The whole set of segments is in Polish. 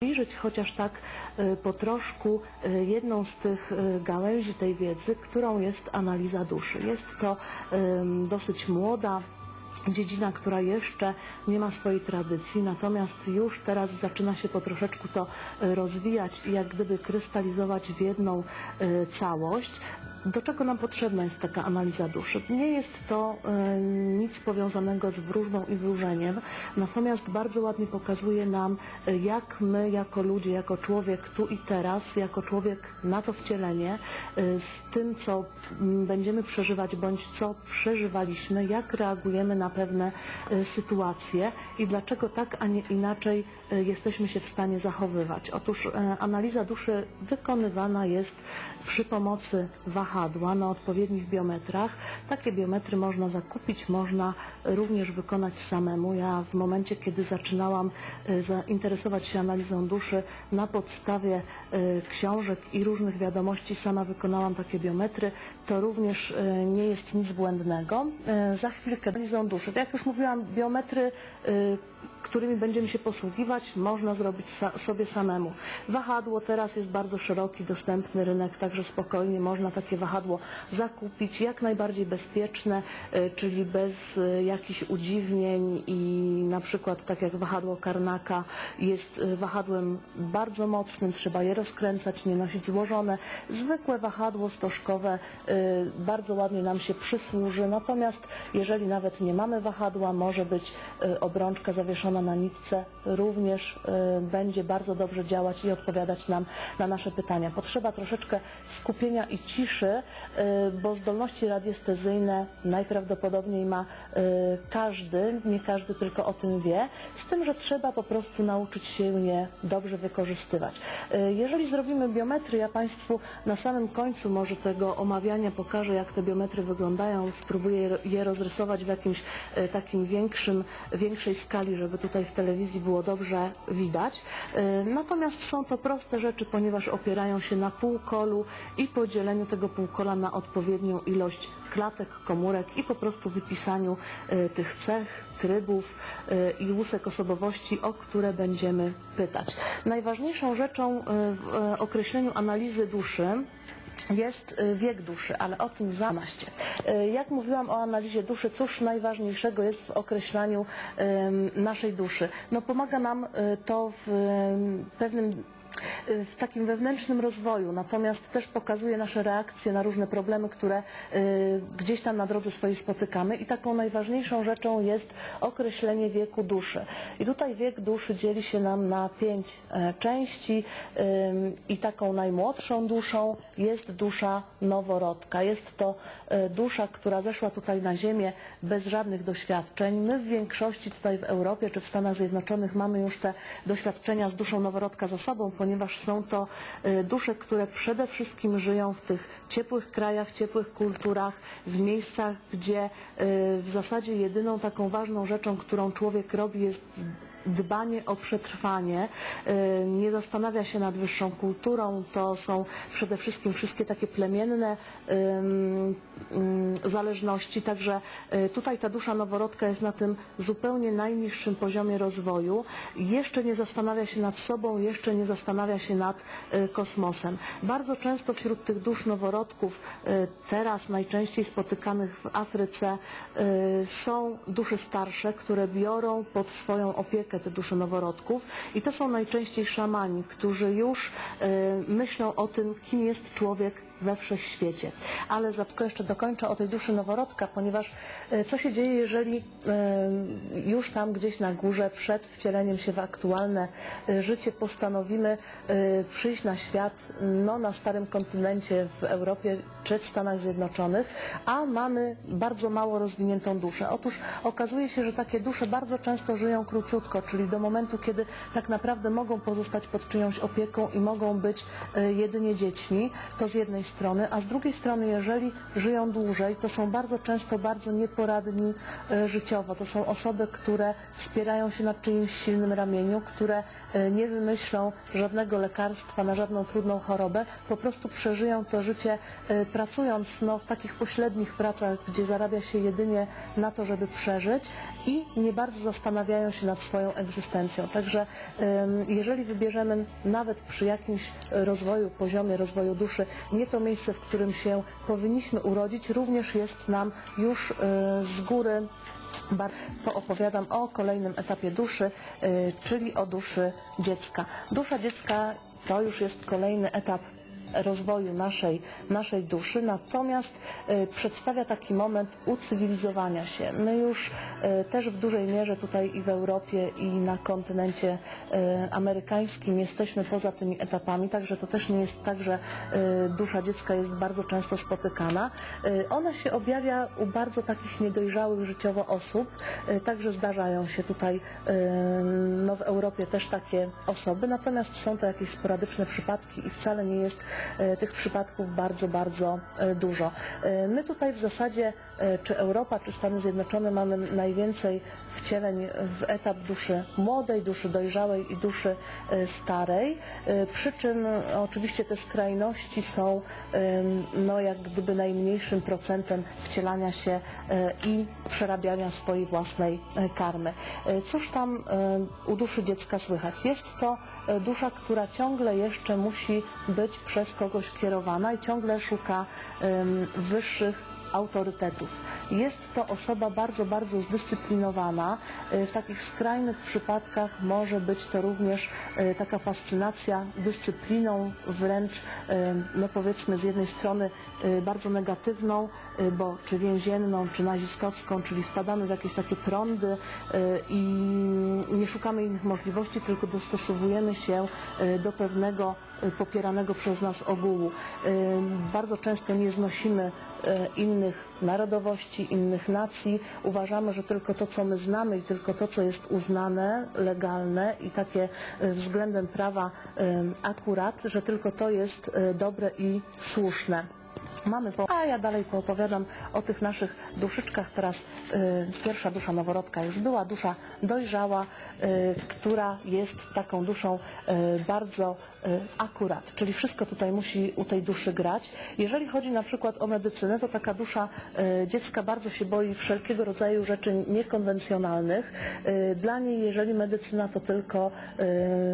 przybliżyć chociaż tak e, po troszku e, jedną z tych e, gałęzi tej wiedzy, którą jest analiza duszy. Jest to dosyć młoda dziedzina, która jeszcze nie ma swojej tradycji, natomiast już teraz zaczyna się po troszeczku to rozwijać i jak gdyby krystalizować w jedną całość. Do czego nam potrzebna jest taka analiza duszy? Nie jest to e, nic powiązanego z wróżbą i wróżeniem, natomiast bardzo ładnie pokazuje nam, e, jak my jako ludzie, jako człowiek tu i teraz, jako człowiek na to wcielenie, e, z tym, co mm, będziemy przeżywać, bądź co przeżywaliśmy, jak reagujemy na pewne e, sytuacje i dlaczego tak, a nie inaczej e, jesteśmy się w stanie zachowywać. Otóż e, analiza duszy wykonywana jest przy pomocy wahadła na odpowiednich biometrach. Takie biometry można zakupić, można również wykonać samemu. Ja w momencie, kiedy zaczynałam e, zainteresować się analizą duszy na podstawie e, książek i różnych wiadomości, sama wykonałam takie biometry. To również e, nie jest nic błędnego. Za chwilkę analizą duszy. Tak jak już mówiłam, biometry którymi będziemy się posługiwać, można zrobić sa sobie samemu. Wahadło teraz jest bardzo szeroki, dostępny rynek, także spokojnie można takie wahadło zakupić, jak najbardziej bezpieczne, e, czyli bez e, jakichś udziwnień i na przykład tak jak wahadło Karnaka jest e, wahadłem bardzo mocnym, trzeba je rozkręcać, nie nosić złożone. Zwykłe wahadło stożkowe bardzo ładnie nam się przysłuży, natomiast jeżeli nawet nie mamy wahadła, może być obrączka zawieszona na nitce, również e, będzie bardzo dobrze działać i odpowiadać nam na nasze pytania. Potrzeba troszeczkę skupienia i ciszy, e, bo zdolności radiestezyjne najprawdopodobniej ma e, każdy, nie każdy tylko o tym wie, z tym, że trzeba po prostu nauczyć się je dobrze wykorzystywać. Jeżeli zrobimy biometry, ja Państwu na samym końcu może tego omawiania pokażę, jak te biometry wyglądają, spróbuję je- rozrysować w jakimś takim większym, większej skali, żeby tutaj w telewizji było dobrze widać. E, Natomiast są to proste rzeczy, ponieważ opierają się na półkolu i podzieleniu tego półkola na odpowiednią ilość klatek, komórek i po prostu wypisaniu e, tych cech, trybów e, i łusek osobowości, o które będziemy pytać. Najważniejszą rzeczą w określeniu analizy duszy jest y, wiek duszy, ale o tym za naście. Y, Jak mówiłam o analizie duszy, cóż najważniejszego jest w określaniu naszej duszy? No pomaga nam y, to w ym, pewnym w takim wewnętrznym rozwoju, natomiast też pokazuje nasze reakcje na różne problemy, które y, gdzieś tam na drodze swojej spotykamy i taką najważniejszą rzeczą jest określenie wieku duszy. I tutaj wiek duszy dzieli się nam na pięć e, części i taką najmłodszą duszą jest dusza noworodka. Jest to e, dusza, która zeszła tutaj na ziemię bez żadnych doświadczeń. My w większości tutaj w Europie czy w Stanach Zjednoczonych mamy już te doświadczenia z duszą noworodka za sobą, ponieważ są to e, dusze, które przede wszystkim żyją w tych ciepłych krajach, ciepłych kulturach, w miejscach, gdzie e, w zasadzie jedyną taką ważną rzeczą, którą człowiek robi jest dbanie o przetrwanie, e, nie zastanawia się nad wyższą kulturą, to są przede wszystkim wszystkie takie plemienne zależności, także e, tutaj ta dusza noworodka jest na tym zupełnie najniższym poziomie rozwoju, jeszcze nie zastanawia się nad sobą, jeszcze nie zastanawia się nad e, kosmosem. Bardzo często wśród tych dusz noworodków, teraz najczęściej spotykanych w Afryce, są dusze starsze, które biorą pod swoją opiekę te dusze noworodków i to są najczęściej szamani, którzy już e, myślą o tym, kim jest człowiek we wszechświecie. Ale za tylko jeszcze dokończę o tej duszy noworodka, ponieważ e, co się dzieje, jeżeli e, już tam gdzieś na górze przed wcieleniem się w aktualne e, życie postanowimy e, przyjść na świat no, na starym kontynencie w Europie czy w Stanach Zjednoczonych, a mamy bardzo mało rozwiniętą duszę. Otóż okazuje się, że takie dusze bardzo często żyją króciutko, czyli do momentu, kiedy tak naprawdę mogą pozostać pod czyjąś opieką i mogą być e, jedynie dziećmi, to z jednej strony, a z drugiej strony, jeżeli żyją dłużej, to są bardzo często bardzo nieporadni e, życiowo. To są osoby, które wspierają się na czyimś silnym ramieniu, które e, nie wymyślą żadnego lekarstwa na żadną trudną chorobę, po prostu przeżyją to życie pracując no, w takich pośrednich pracach, gdzie zarabia się jedynie na to, żeby przeżyć i nie bardzo zastanawiają się nad swoją egzystencją. Także jeżeli wybierzemy nawet przy jakimś rozwoju, poziomie rozwoju duszy, nie to miejsce, w którym się powinniśmy urodzić, również jest nam już e, z góry poopowiadam o kolejnym etapie duszy, y, czyli o duszy dziecka. Dusza dziecka to już jest kolejny etap rozwoju naszej, naszej duszy, natomiast y, przedstawia taki moment ucywilizowania się. My już y, też w dużej mierze tutaj i w Europie i na kontynencie y, amerykańskim jesteśmy poza tymi etapami, także to też nie jest tak, że dusza dziecka jest bardzo często spotykana. Ona się objawia u bardzo takich niedojrzałych życiowo osób, także zdarzają się tutaj no, w Europie też takie osoby, natomiast są to jakieś sporadyczne przypadki i wcale nie jest tych przypadków bardzo, bardzo e, dużo. E, My tutaj w zasadzie, e, czy Europa, czy Stany Zjednoczone mamy najwięcej wcieleń w etap duszy młodej, duszy dojrzałej i duszy e, starej, e, przy czym e, oczywiście te skrajności są no, jak gdyby najmniejszym procentem wcielania się e, i przerabiania swojej własnej e, karmy. E, Cóż tam e, u duszy dziecka słychać? Jest to e, dusza, która ciągle jeszcze musi być przez kogoś kierowana i ciągle szuka em, wyższych autorytetów. Jest to osoba bardzo, bardzo zdyscyplinowana. E, W takich skrajnych przypadkach może być to również e, taka fascynacja dyscypliną, wręcz e, no powiedzmy z jednej strony bardzo negatywną, bo czy więzienną, czy nazistowską, czyli wpadamy w jakieś takie prądy i nie szukamy innych możliwości, tylko dostosowujemy się do pewnego popieranego przez nas ogółu. Bardzo często nie znosimy e, innych narodowości, innych nacji. Uważamy, że tylko to, co my znamy i tylko to, co jest uznane, legalne i takie e, względem prawa akurat, że tylko to jest e, dobre i słuszne. Mamy po... A ja dalej poopowiadam o tych naszych duszyczkach. Teraz y, pierwsza dusza noworodka już była, dusza dojrzała, y, która jest taką duszą y, bardzo akurat, czyli wszystko tutaj musi u tej duszy grać. Jeżeli chodzi na przykład o medycynę, to taka dusza y, dziecka bardzo się boi wszelkiego rodzaju rzeczy niekonwencjonalnych. Y, Dla niej, jeżeli medycyna to tylko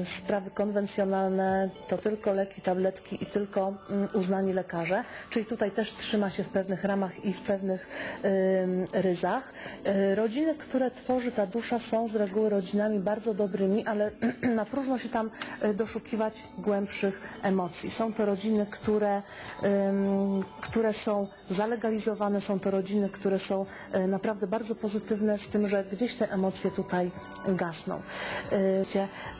y, sprawy konwencjonalne, to tylko leki, tabletki i tylko mm, uznani lekarze, czyli tutaj też trzyma się w pewnych ramach i w pewnych ryzach. Y, Rodziny, które tworzy ta dusza są z reguły rodzinami bardzo dobrymi, ale na próżno się tam y, doszukiwać głębszych emocji. Są to rodziny, które, które są zalegalizowane, są to rodziny, które są y, naprawdę bardzo pozytywne, z tym, że gdzieś te emocje tutaj gasną. Y,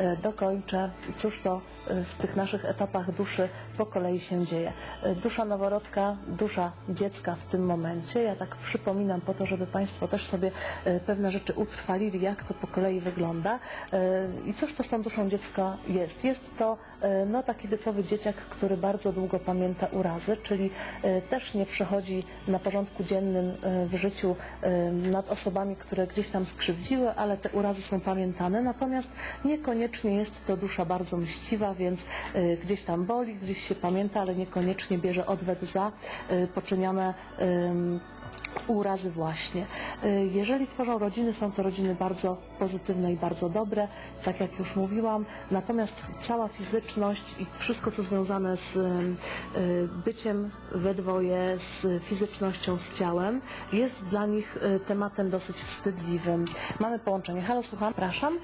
y, Dokończę. Cóż to w tych naszych etapach duszy po kolei się dzieje. Y, Dusza noworodka, dusza dziecka w tym momencie. Ja tak przypominam po to, żeby Państwo też sobie y, pewne rzeczy utrwalili, jak to po kolei wygląda. Y, I cóż to z tą duszą dziecka jest? Jest to no, taki typowy dzieciak, który bardzo długo pamięta urazy, czyli też nie przechodzi na porządku dziennym w życiu nad osobami, które gdzieś tam skrzywdziły, ale te urazy są pamiętane. Natomiast niekoniecznie jest to dusza bardzo mściwa, więc y, gdzieś tam boli, gdzieś się pamięta, ale niekoniecznie bierze odwet za y, poczynione urazy właśnie. Y, Jeżeli tworzą rodziny, są to rodziny bardzo pozytywne i bardzo dobre, tak jak już mówiłam, natomiast cała fizyczność i wszystko, co związane z ym, y, byciem we dwoje, z fizycznością, z ciałem, jest dla nich y, tematem dosyć wstydliwym. Mamy połączenie. Halo, słucham, przepraszam.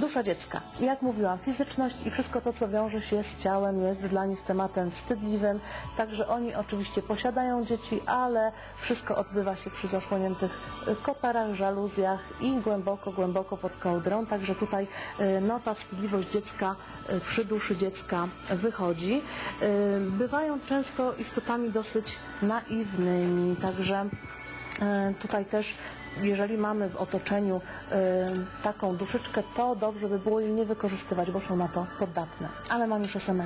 Dusza dziecka. Jak mówiłam, fizyczność i wszystko to, co wiąże się z ciałem, jest dla nich tematem wstydliwym. Także oni oczywiście posiadają dzieci, ale wszystko odbywa się przy zasłoniętych y, kotarach, żaluzjach i głęboko, głęboko pod kołdrą. Także tutaj y, no, ta wstydliwość dziecka y, przy duszy dziecka wychodzi. Bywają często istotami dosyć naiwnymi, także Tutaj też, jeżeli mamy w otoczeniu taką duszyczkę, to dobrze by było jej nie wykorzystywać, bo są na to poddatne. Ale mam już SMS.